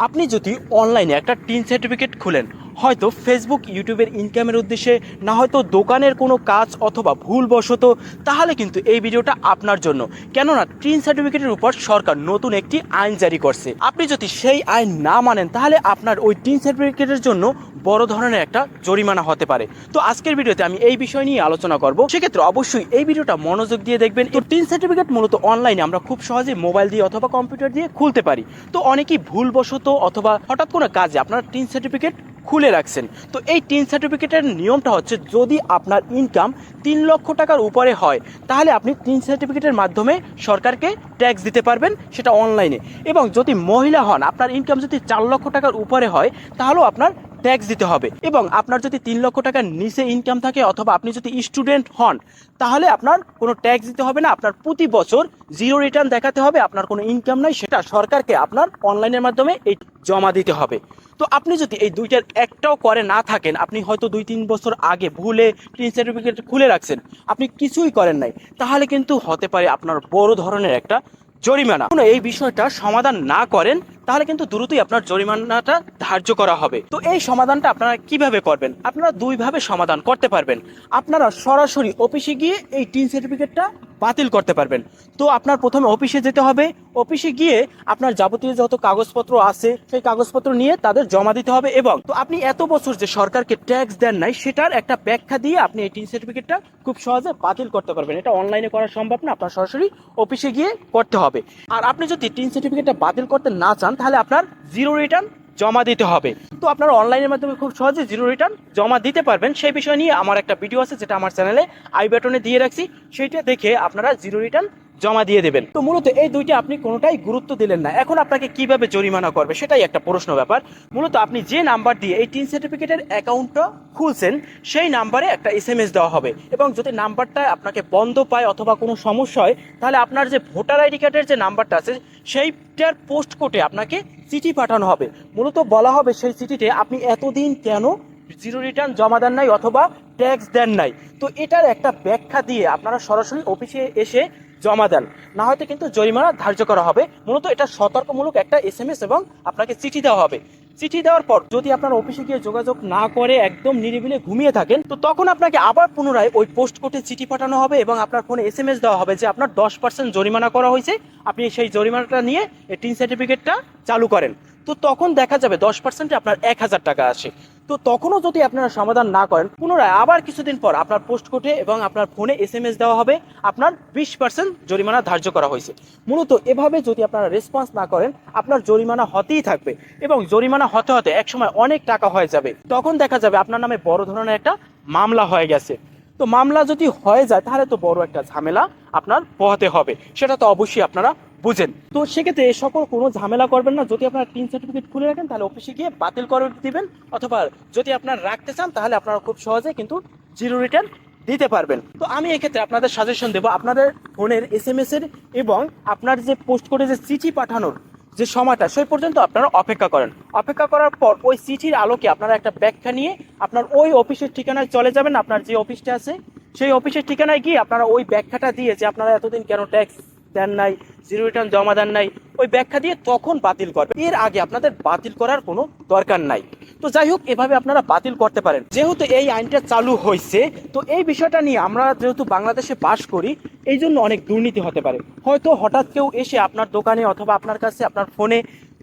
আপনি যদি অনলাইনে একটা টিন সার্টিফিকেট খুলেন হয়তো ফেসবুক ইউটিউবের ইনকামের উদ্দেশ্যে, না হয়তো দোকানের কোনো কাজ অথবা ভুলবশত, তাহলে কিন্তু এই ভিডিওটা আপনার জন্য। কেননা টিন সার্টিফিকেটের উপর সরকার নতুন একটি আইন জারি করছে। আপনি যদি সেই আইন না মানেন, তাহলে আপনার ওই টিন সার্টিফিকেটের জন্য বড় ধরনের একটা জরিমানা হতে পারে। তো আজকের ভিডিওতে আমি এই বিষয় নিয়ে আলোচনা করব। সেক্ষেত্রে অবশ্যই এই ভিডিওটা মনোযোগ দিয়ে দেখবেন। তো টিন সার্টিফিকেট মূলত অনলাইনে আমরা খুব সহজে মোবাইল দিয়ে অথবা কম্পিউটার দিয়ে খুলতে পারি। তো অনেকেই ভুলবশত অথবা হঠাৎ কোনো কাজে আপনার টিন সার্টিফিকেট খুলে রাখছেন। তো এই টিন সার্টিফিকেটের নিয়মটা হচ্ছে যদি আপনার ইনকাম তিন লক্ষ টাকার উপরে হয়, তাহলে আপনি টিন সার্টিফিকেটের মাধ্যমে সরকারকে ট্যাক্স দিতে পারবেন, সেটা অনলাইনে এবং যদি মহিলা হন, আপনার ইনকাম যদি চার লক্ষ টাকার উপরে হয়, তাহলেও আপনার ট্যাক্স দিতে হবে। এবং আপনার যদি তিন লক্ষ টাকার নিচে ইনকাম থাকে অথবা আপনি যদি স্টুডেন্ট হন, তাহলে আপনার কোনো ট্যাক্স দিতে হবে না। আপনার প্রতি বছর জিরো রিটার্ন দেখাতে হবে। আপনার কোনো ইনকাম নাই, সেটা সরকারকে আপনার অনলাইনের মাধ্যমে এই জমা দিতে হবে। তো আপনি যদি এই দুইটার একটাও করে না থাকেন, আপনি হয়তো দুই তিন বছর আগে ভুলে টিন সার্টিফিকেট খুলে রাখছেন। আপনি কিছুই করেন নাই। তাহলে কিন্তু হতে পারে আপনার বড় ধরনের একটা জরিমানা। কোনো এই বিষয়টা সমাধান না করেন, তাহলে কিন্তু দ্রুতই আপনার জরিমানাটা ধার্য করা হবে। তো এই সমাধানটা আপনারা কীভাবে করবেন? আপনারা দুইভাবে সমাধান করতে পারবেন। আপনারা সরাসরি অফিসে গিয়ে এই টিন সার্টিফিকেটটা বাতিল করতে পারবেন। তো আপনার প্রথমে অফিসে যেতে হবে। অফিসে গিয়ে আপনার যাবতীয় যত কাগজপত্র আছে, সেই কাগজপত্র নিয়ে তাদের জমা দিতে হবে এবং তো আপনি এত বছর যে সরকারকে ট্যাক্স দেন নাই, সেটার একটা ব্যাখ্যা দিয়ে আপনি এই টিন সার্টিফিকেটটা খুব সহজে বাতিল করতে পারবেন। এটা অনলাইনে করা সম্ভব না, আপনার সরাসরি অফিসে গিয়ে করতে হবে। আর আপনি যদি টিন সার্টিফিকেটটা বাতিল করতে না চান, তাহলে আপনার জিরো রিটার্ন জমা দিতে হবে। তো আপনারা অনলাইনের মাধ্যমে খুব সহজে জিরো রিটার্ন জমা দিতে পারবেন। সেই বিষয় নিয়ে আমার একটা ভিডিও আছে, যেটা আমার চ্যানেলে আই বাটনে দিয়ে রাখছি। সেইটা দেখে আপনারা জিরো রিটার্ন জমা দিয়ে দেবেন। তো মূলত এই দুইটা আপনি কোনোটাই গুরুত্ব দিলেন না। এখন আপনাকে কীভাবে জরিমানা করবে সেটাই একটা প্রশ্ন ব্যাপার। মূলত আপনি যে নাম্বার দিয়ে এই টিন সার্টিফিকেটের অ্যাকাউন্টটা খুলছেন, সেই নাম্বারে একটা এস এম এস দেওয়া হবে। এবং যদি নাম্বারটা আপনাকে বন্ধ পায় অথবা কোনো সমস্যা হয়, তাহলে আপনার যে ভোটার আইডি কার্ডের যে নাম্বারটা আছে, সেইটার পোস্ট কোর্টে আপনাকে চিঠি পাঠানো হবে। মূলত বলা হবে সেই চিঠিতে আপনি এতদিন কেন জিরো রিটার্ন জমা দেন নাই অথবা ট্যাক্স দেন নাই। তো এটার একটা ব্যাখ্যা দিয়ে আপনারা সরাসরি অফিসে এসে জমা দেন। না হয়তো কিন্তু জরিমানা ধার্য করা হবে। মূলত এটা সতর্কমূলক একটা এস এম এস এবং আপনাকে চিঠি দেওয়া হবে। চিঠি দেওয়ার পর যদি আপনার অফিসে গিয়ে যোগাযোগ না করে একদম নিরিবিলে ঘুমিয়ে থাকেন, তো তখন আপনাকে আবার পুনরায় ওই পোস্ট কোর্টে চিঠি পাঠানো হবে এবং আপনার ফোনে এস এম এস দেওয়া হবে যে আপনার দশ পার্সেন্ট জরিমানা করা হয়েছে। আপনি সেই জরিমানাটা নিয়ে টিন সার্টিফিকেটটা চালু করেন। তো তখন দেখা যাবে দশ পার্সেন্টে আপনার এক হাজার টাকা আসে। তো তখনও যদি আপনারা সমাধান না করেন, পুনরায় আবার কিছুদিন পর আপনার পোস্ট কোর্টে এবং আপনার ফোনে এস এম এস দেওয়া হবে, আপনার বিশ পার্সেন্ট জরিমানা ধার্য করা হয়েছে। মূলত এভাবে যদি আপনারা রেসপন্স না করেন, আপনার জরিমানা হতেই থাকবে এবং জরিমানা হতে হতে একসময় অনেক টাকা হয়ে যাবে। তখন দেখা যাবে আপনার নামে বড় ধরনের একটা মামলা হয়ে গেছে। তো মামলা যদি হয়ে যায়, তাহলে তো বড় একটা ঝামেলা আপনার পোহাতে হবে। সেটা তো অবশ্যই আপনারা বুঝেন। তো সেক্ষেত্রে এ সকল কোনো ঝামেলা করবেন না। যদি আপনারা টিন সার্টিফিকেট খুলে রাখেন, তাহলে অফিসে গিয়ে বাতিল করে দিবেন। অথবা যদি আপনারা রাখতে চান, তাহলে আপনারা খুব সহজে কিন্তু জিরো রিটার্ন দিতে পারবেন। তো আমি এক্ষেত্রে আপনাদের সাজেশন দেবো, আপনাদের ফোনের এস এম এস এর এবং আপনার যে পোস্ট করে যে চিঠি পাঠানোর যে সময়টা, সেই পর্যন্ত আপনারা অপেক্ষা করেন। অপেক্ষা করার পর ওই চিঠির আলোকে আপনারা একটা ব্যাখ্যা নিয়ে আপনার ওই অফিসের ঠিকানায় চলে যাবেন। আপনার যে অফিসটা আছে, সেই অফিসের ঠিকানায় গিয়ে আপনারা ওই ব্যাখ্যাটা দিয়ে যে আপনারা এতদিন কেন ট্যাক্স দেন নাই জিরো রিটার্ন জমা দেন নাই, ওই ব্যাখ্যা দিয়ে তখন বাতিল করবে। এর আগে আপনাদের বাতিল করার কোনো দরকার নাই। তো যাই হোক, এভাবে আপনারা বাতিল করতে পারেন। যেহেতু এই আইনটা চালু হয়েছে, তো এই বিষয়টা নিয়ে আমরা যেহেতু বাংলাদেশে বাস করি এই জন্য অনেক দুর্নীতি হতে পারে। হয়তো হঠাৎ কেউ এসে আপনার দোকানে অথবা আপনার কাছে, আপনার ফোনে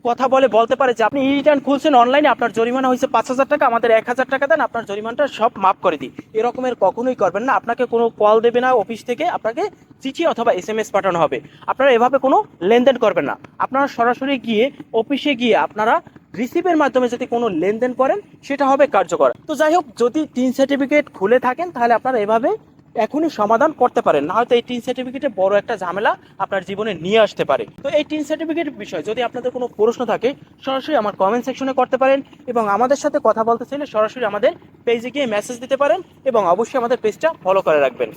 কথা বলে বলতে পারে যে আপনি রিটার্ন খুলছেন অনলাইনে আপনার জরিমানা হয়েছে পাঁচ হাজার টাকা, আমাদের এক হাজার টাকা দেন, আপনার জরিমানাটা সব মাফ করে দিই এরকমের কখনোই করবেন না। আপনাকে কোনো কল দেবে না অফিস থেকে, আপনাকে চিঠি অথবা এস এম এস পাঠানো হবে। আপনারা এভাবে কোনো লেনদেন করবেন না। আপনারা সরাসরি গিয়ে অফিসে গিয়ে আপনারা রিসিভের মাধ্যমে যদি কোনো লেনদেন করেন, সেটা হবে কার্যকর। তো যাই হোক, যদি তিন সার্টিফিকেট খুলে থাকেন, তাহলে আপনারা এভাবে এখনই সমাধান করতে পারেন, না হয়তো এই টিন সার্টিফিকেটে বড় একটা ঝামেলা আপনার জীবনে নিয়ে আসতে পারে। তো এই টিন সার্টিফিকেট বিষয়ে যদি আপনাদের কোনো প্রশ্ন থাকে, সরাসরি আমার কমেন্ট সেকশনে করতে পারেন এবং আমাদের সাথে কথা বলতে চাইলে সরাসরি আমাদের পেজে গিয়ে মেসেজ দিতে পারেন এবং অবশ্যই আমাদের পেজটা ফলো করে রাখবেন।